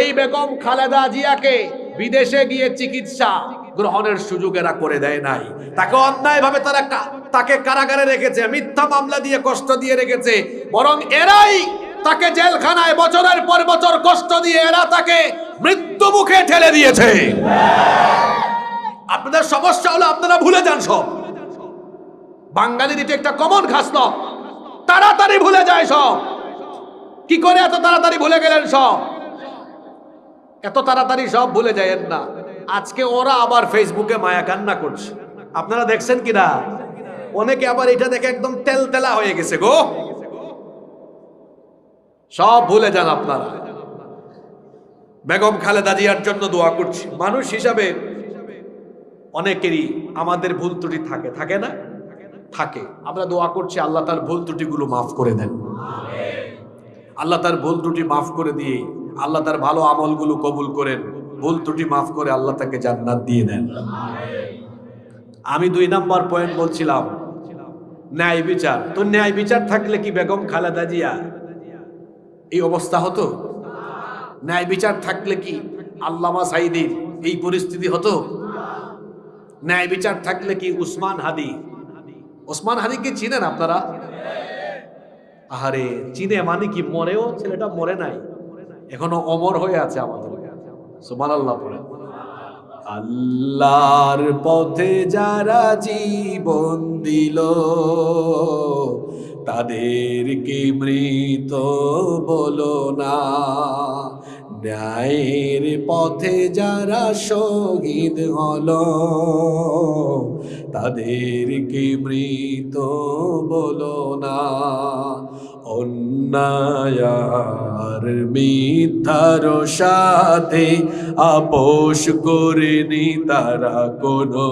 এই বেগম খালেদা জিয়াকে বিদেশে গিয়ে চিকিৎসা গ্রহণের সুযোগ এরা করে দেয় নাই। তাকে অন্যায়ভাবে তারা তাকে কারাগারে রেখেছে, মিথ্যা মামলা দিয়ে কষ্ট দিয়ে রেখেছে। বরং এরাই তাকে জেলখানায় বছরের পর বছর কষ্ট দিয়ে এরা তাকে মৃত্যু মুখে ঠেলে দিয়েছে। আপনাদের সমস্যা হলো আপনারা ভুলে যান সব। বাঙালির এটা একটা কমন খাসল তাড়াতাড়ি ভুলে যায় সব। কি করে এত তাড়াতাড়ি ভুলে গেলেন সব? এত তাড়াতাড়ি সব ভুলে যায়েন না। আজকে ওরা আবার ফেসবুকে মায়া কান্না করছে। আপনারা দেখছেন কিনা? অনেকে আবার এটা দেখে একদম তেল তেলা হয়ে গেছে গো। সব ভুলে যান আপনারা। বেগম খালেদা জিয়ার জন্য দোয়া করছি। মানুষ হিসাবে অনেকেরই আমাদের ভুল ত্রুটি থাকে। থাকে না? থাকে। আমরা দোয়া করছি আল্লাহ তার ভুল ত্রুটিগুলো মাফ করে দেন। আল্লাহ তার ভুল ত্রুটি মাফ করে দিয়ে আল্লাহ তার ভালো আমলগুলো কবুল করেন, ভুল ত্রুটি মাফ করে আল্লাহ তাকে জান্নাত দিয়ে দেন। আমি দুই নাম্বার পয়েন্ট বলছিলাম, ন্যায় বিচার। তো ন্যায় বিচার থাকলে কি বেগম খালেদা জিয়া এই অবস্থা হতো? ন্যায় বিচার থাকলে কি আল্লামা সাইদির এই পরিস্থিতি হতো? ন্যায় বিচার থাকলে কি উসমান হাদি? ওসমান হাদিকে চিনেন আপনারা? আহারে, চিনে মানে কি মরেও ছেলেটা মরে নাই? এখনও অমর হয়ে আছে আমাদের। সুমান আল্লাহ পড়ে। আল্লাহর পথে যারা জীবন দিল, তাদেরকে মৃত বলো না। ন্যায়ের পথে যারা শহীদ হলো তাদেরকে মৃত বলো না? অন্যায়ার মিথ্যার সাথে আপোষ করেনি তারা কোনো